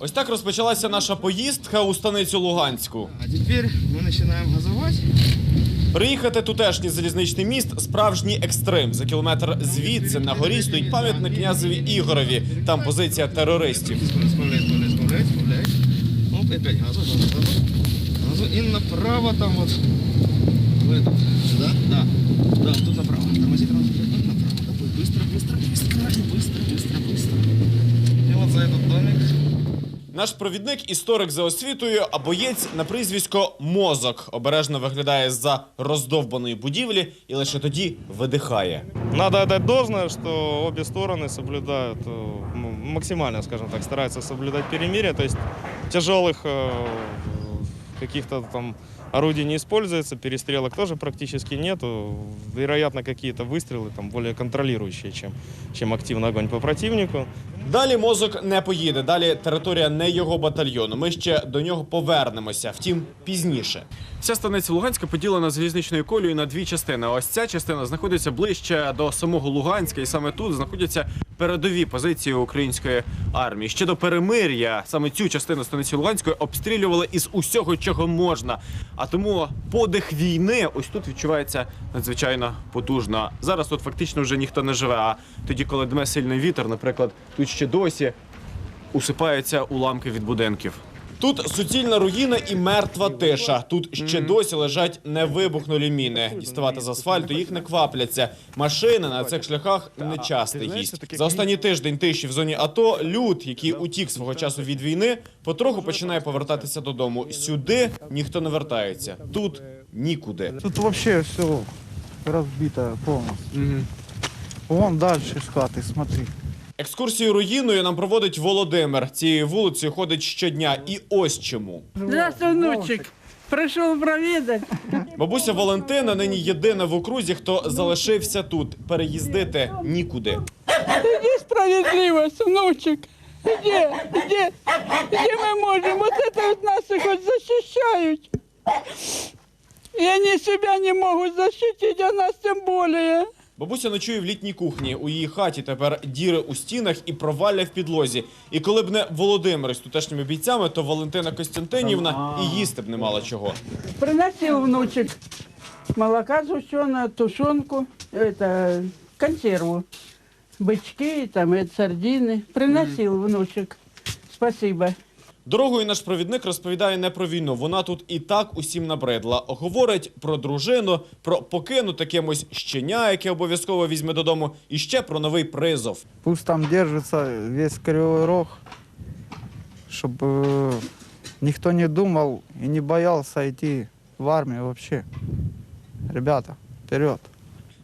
Ось так розпочалася наша поїздка у станицю Луганську. А теперь мы начинаем газовать. Приїхати тутешній залізничний міст справжній екстрим. За кілометр звідси на горі стоїть пам'ятник князеві Ігорові. Там позиція терористів. Справляй, справляй, справляй, справляй. Оп, и опять газу, газу, газу. Газу и направо там вот. В этот. Сюда? Да. Да, вот тут направо. Тормози, тормози. Вот направо. Такой быстро, быстро, быстро, быстро, быстро, быстро. Наш провідник історик за освітою, а боєць на прізвисько Мозок обережно виглядає за роздовбаної будівлі і лише тоді видихає. Надо отдать должное, что обе стороны соблюдают, э, м- максимально, скажем так, стараются соблюдать перемирие. То есть тяжелых э, каких-то там орудий не используется, перестрелок тоже практически нету. Вероятно, какие-то выстрелы там более контролирующие, чем, чем активный огонь по противнику. Далі мозок не поїде. Далі територія не його батальйону. Ми ще до нього повернемося. Втім, пізніше. Вся станиця Луганська поділена залізничною колією на дві частини. Ось ця частина знаходиться ближче до самого Луганська, і саме тут знаходяться передові позиції української армії. Ще до перемир'я саме цю частину станиці Луганської обстрілювали із усього, чого можна. А тому подих війни ось тут відчувається надзвичайно потужно. Зараз тут фактично вже ніхто не живе. А тоді, коли дме сильний вітер, наприклад, тут ще досі усипаються уламки від будинків. Тут суцільна руїна і мертва тиша. Тут ще досі лежать невибухнулі міни. Діставати з асфальту їх не квапляться. Машини на цих шляхах не частий гість. За останній тиждень тиші в зоні АТО люд, який утік свого часу від війни, потроху починає повертатися додому. Сюди ніхто не вертається. Тут нікуди. Тут вообще все разбито полностью. Вон дальше с хаты, смотри. Екскурсію руїною нам проводить Володимир. Цією вулицею ходить щодня. І ось чому. Здравствуй, внучек. Пришел проведать. Бабуся Валентина нині єдина в окрузі, хто залишився тут. Переїздити нікуди. Где справедливость, внучек? Где? Где? Где мы можем? Вот это вот нас и хоть защищают. И они себя не могут защитить, а нас тем более. Бабуся ночує в літній кухні. У її хаті тепер діри у стінах і провалля в підлозі. І коли б не Володимир з тутешніми бійцями, то Валентина Костянтинівна і їсти б не мала чого. Приносил внучек молока сгущенного, тушенку, это, консерву, бычки, там, это, сардины. Приносил внучек. Спасибо. Дорогою наш провідник розповідає не про війну. Вона тут і так усім набридла. Говорить про дружину, про покинуте кимось щеня, яке обов'язково візьме додому, і ще про новий призов. Пусть там держится весь Кривой Рог, чтобы никто не думал и не боялся идти в армию вообще. Ребята, вперед!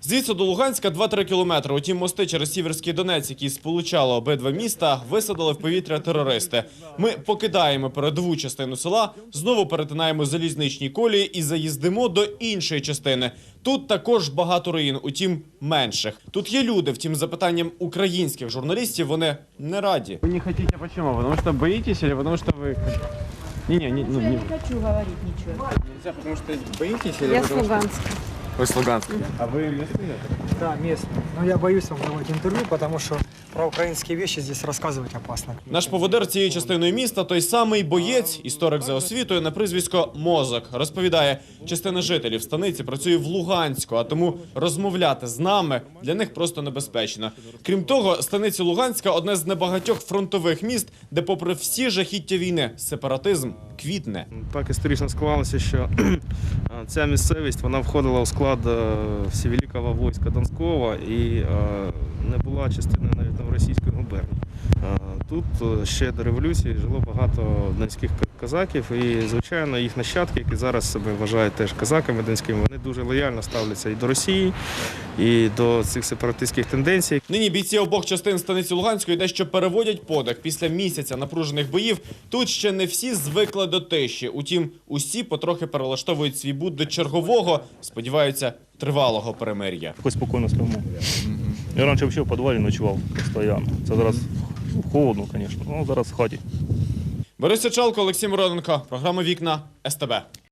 Звідси до Луганська 2-3 кілометри. Утім, мости через Сіверський Донець, які сполучали обидва міста, висадили в повітря терористи. Ми покидаємо передову частину села, знову перетинаємо залізничні колії і заїздимо до іншої частини. Тут також багато руїн, утім менших. Тут є люди, втім, за питанням українських журналістів вони не раді. Вы не хотите почему? Потому что боитесь или потому что вы... Не-не, не, ну, Я не, не хочу говорить ничего. нельзя, потому что боитесь или Я Луганска. что... Вы с Луганска. А вы местные? Да, местный. Но я боюсь вам давать интервью, потому что про украинские вещи здесь рассказывать опасно. Наш поводир цієї частиною міста, той самий боєць, історик за освітою на прізвисько Мозок, розповідає, частина жителів станиці працює в Луганську, а тому розмовляти з нами для них просто небезпечно. Крім того, станиця Луганська одне з небагатьох фронтових міст, де, попри всі жахіття війни, сепаратизм квітне. Так історично склалося, що ця місцевість вона входила у склад е, Всевеликого війська Донського і е, не була частиною навіть Новоросійської губернії. Е, Тут е, ще до революції жило багато донських к- козаків, і звичайно їх нащадки, які зараз себе вважають теж козаками донськими, вони дуже лояльно ставляться і до Росії, і до цих сепаратистських тенденцій. Нині бійці обох частин станиці Луганської дещо переводять подих. Після місяця напружених боїв тут ще не всі звикли до тиші. Утім, усі потрохи перелаштовують свій буд до чергового, сподіваються, тривалого перемир'я. Якось спокійно спимо. Я раніше взагалі в підвалі ночував постійно. Це зараз холодно, звісно. Ну, зараз в хаті. Борис Сичалко, Олексій Мироненко. Програма Вікна СТБ.